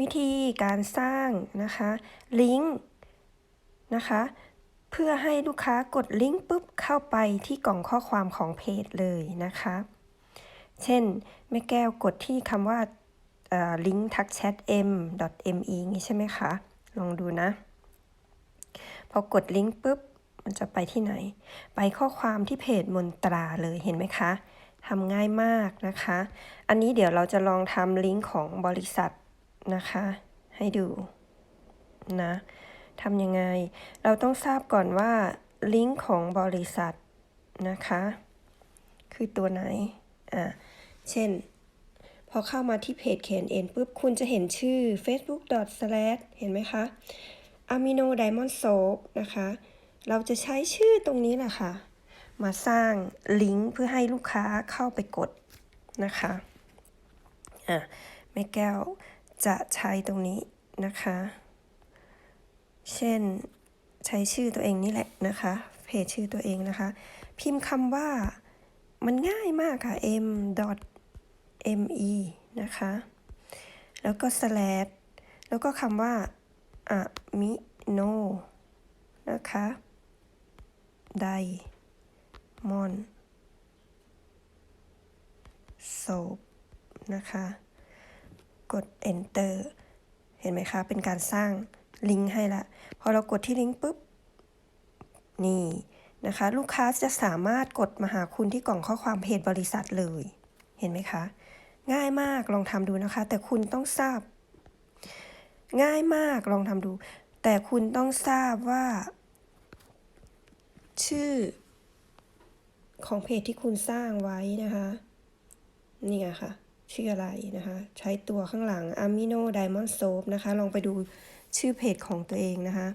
วิธีการสร้างนะคะลิงก์นะคะเพื่อให้ลูกค้ากดลิงก์ปุ๊บเข้าไปที่กล่องข้อความของเพจเลยนะคะ เช่นแม่แก้วกดที่คำว่าลิงก์ทักแชท m.me นี้ใช่ไหมคะ ลองดูนะ พอกดลิงก์ปุ๊บ มันจะไปที่ไหน ไปข้อความที่เพจมนตราเลยเห็นไหมคะทำง่ายมากนะคะ อันนี้เดี๋ยวเราจะลองทำลิงก์ของบริษัท นะคะ ให้ดูนะทำยังไง เราต้องทราบก่อนว่าลิงก์ของบริษัทนะคะ คือตัวไหน อ่า เช่น พอเข้ามาที่เพจ KNN ปุ๊บ คุณจะเห็นชื่อ facebook slash เห็นไหมคะ amino diamond soap นะคะ เราจะใช้ชื่อตรงนี้แหละค่ะ มาสร้างลิงก์เพื่อให้ลูกค้าเข้าไปกดนะคะ อะแม่แก้ว จะใช้ตรงนี้นะคะ เช่นใช้ชื่อตัวเองนี่แหละนะคะ เพจชื่อตัวเองนะคะ พิมพ์คำว่ามันง่ายมากค่ะ m me นะคะ แล้วก็ slash แล้วก็คำว่า amino นะคะ diamond soap นะคะ กด enter เห็นไหมคะ เป็นการสร้างลิงก์ให้ละ พอเรากดที่ลิงก์ปุ๊บ นี่นะคะ ลูกค้าจะสามารถกดมาหาคุณที่กล่องข้อความเพจบริษัทเลย เห็นไหมคะ ง่ายมากลองทำดูนะคะ แต่คุณต้องทราบ ง่ายมากลองทำดู แต่คุณต้องทราบว่า ชื่อ ของเพจที่คุณสร้างไว้นะคะ นี่ไงค่ะ ชื่ออะไรนะคะ ใช้ตัวข้างหลัง Amino Diamond Soap นะคะ ลองไปดูชื่อเพจของตัวเองนะคะ